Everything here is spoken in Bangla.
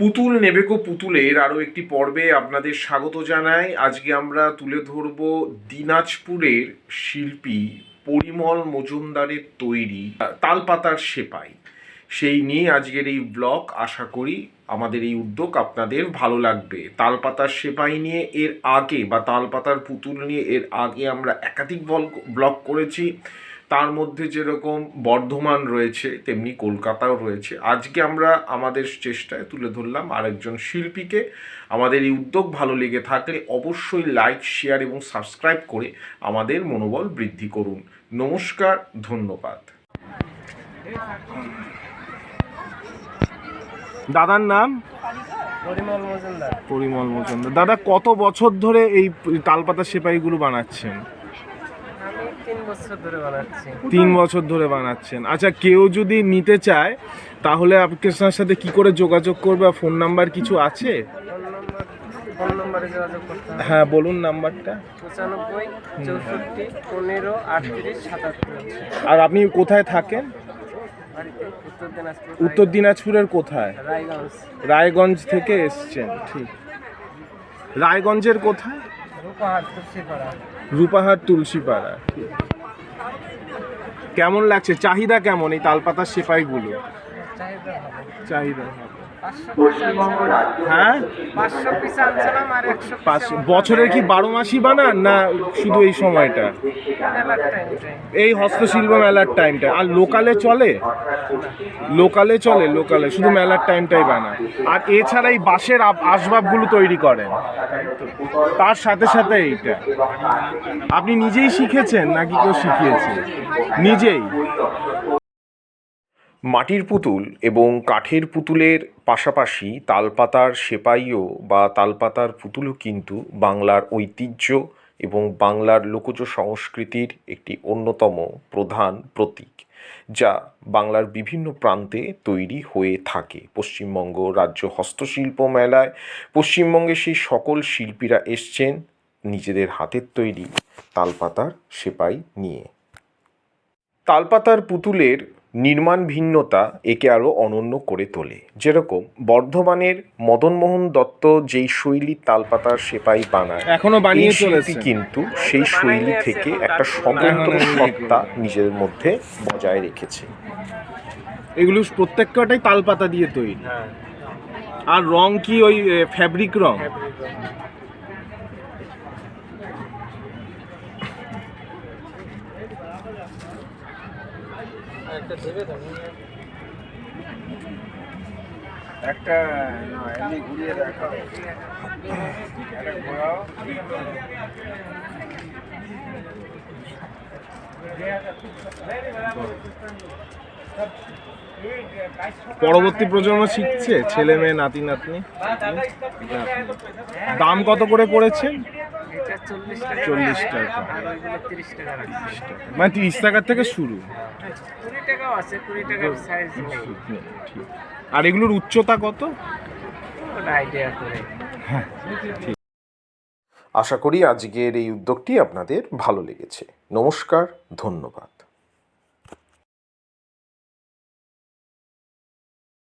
পুতুল নেবেকো পুতুলের আরও একটি পর্বে আপনাদের স্বাগত জানাই। আজকে আমরা তুলে ধরব দিনাজপুরের শিল্পী পরিমল মজুমদারের তৈরি তালপাতার সেপাই। সেই নিয়ে আজকের এই ব্লগ, আশা করি আমাদের এই উদ্যোগ আপনাদের ভালো লাগবে। তালপাতার সেপাই নিয়ে এর আগে বা তালপাতার পুতুল নিয়ে এর আগে আমরা একাধিক ব্লগ করেছি। তার মধ্যে যেরকম বর্ধমান রয়েছে তেমনি কলকাতাও রয়েছে। আজকে আমরা আমাদের চেষ্টায় তুলে ধরলাম আরেকজন শিল্পীকে। আমাদের এই উদ্যোগ ভালো লেগে থাকলে অবশ্যই লাইক শেয়ার এবং সাবস্ক্রাইব করে আমাদের মনোবল বৃদ্ধি করুন। নমস্কার ধন্যবাদ। দাদার নাম? পরিমল মজুমদার। পরিমল মজুমদার। দাদা কত বছর ধরে এই তালপাতা সেপাইগুলো বানাচ্ছেন? তিন বছর ধরে বানাচ্ছি। তিন বছর ধরে বানাচ্ছেন। আচ্ছা কেউ যদি নিতে চায় তাহলে আপনার সাথে কি করে যোগাযোগ করবে ফোন নাম্বার কিছু আছে? ফোন নম্বরে যোগাযোগ করতে হবে। হ্যাঁ বলুন নাম্বারটা। পঁচানব্বই চৌষট্টি পনেরো আটত্রিশ সাতাত্তর আর আপনি কোথায় থাকেন? উত্তর দিনাজপুরের কোথায়? রায়গঞ্জ। রায়গঞ্জ থেকে এসছেন ঠিক। রায়গঞ্জের কোথায়? রূপাহাট তুলসীপাড়া। রূপাহাট তুলসীপাড়া। কেমন লাগছে? চাহিদা কেমন এই তালপাতার সেপাইগুলো? চাহিদা হ্যাঁ? বছরের কি বারো মাসই বানান না শুধু এই সময়টা? এই হস্তশিল্প মেলার টাইমটা আর লোকালে চলে? লোকালে চলে, লোকালে, শুধু মেলার টাইমটাই বানায় আর এছাড়া এই বাঁশের আসবাবগুলো তৈরি করেন। তার সাথে সাথে এইটা। আপনি নিজেই শিখেছেন নাকি কেউ শিখিয়েছে? নিজেই। মাটির পুতুল এবং কাঠের পুতুলের পাশাপাশি তালপাতার সেপাইও বা তালপাতার পুতুলও কিন্তু বাংলার ঐতিহ্য এবং বাংলার লোকজ সংস্কৃতির একটি অন্যতম প্রধান প্রতীক। যা বাংলার বিভিন্ন প্রান্তে তৈরি হয়ে থাকে। পশ্চিমবঙ্গ রাজ্য হস্তশিল্প মেলায় পশ্চিমবঙ্গে সেই সকল শিল্পীরা এসছেন নিজেদের হাতের তৈরি তালপাতার সেপাই নিয়ে। তালপাতার পুতুলের নির্মাণ ভিন্নতা একে আরও অনন্য করে তোলে। যেরকম বর্ধমানের মদনমোহন দত্ত যেই শৈলী তালপাতার সেপাই বানায় এখনও বানিয়ে চলেছে। কিন্তু সেই শৈলী থেকে একটা স্বতন্ত্র সত্তা নিজের মধ্যে বজায় রেখেছে। এগুলো প্রত্যেকটাই তালপাতা দিয়ে তৈরি। হ্যাঁ। আর রং কি ওই ফ্যাব্রিক রং। একটা দেবে তো একটা এমনি ঘুরিয়ে দেখাও। একটা ঘোরাও। পরবর্তী প্রজন্ম শিখছে ছেলে মেয়ে নাতি নাতনি? দাম কত করে পড়েছে? চল্লিশ টাকা। মানে তিরিশ টাকার থেকে শুরু। কুড়ি টাকাও আছে কুড়ি টাকার সাইজ নেই। আর এগুলোর উচ্চতা কত? আইডিয়া করে। আশা করি আজকের এই উদ্যোগটি আপনাদের ভালো লেগেছে। নমস্কার ধন্যবাদ।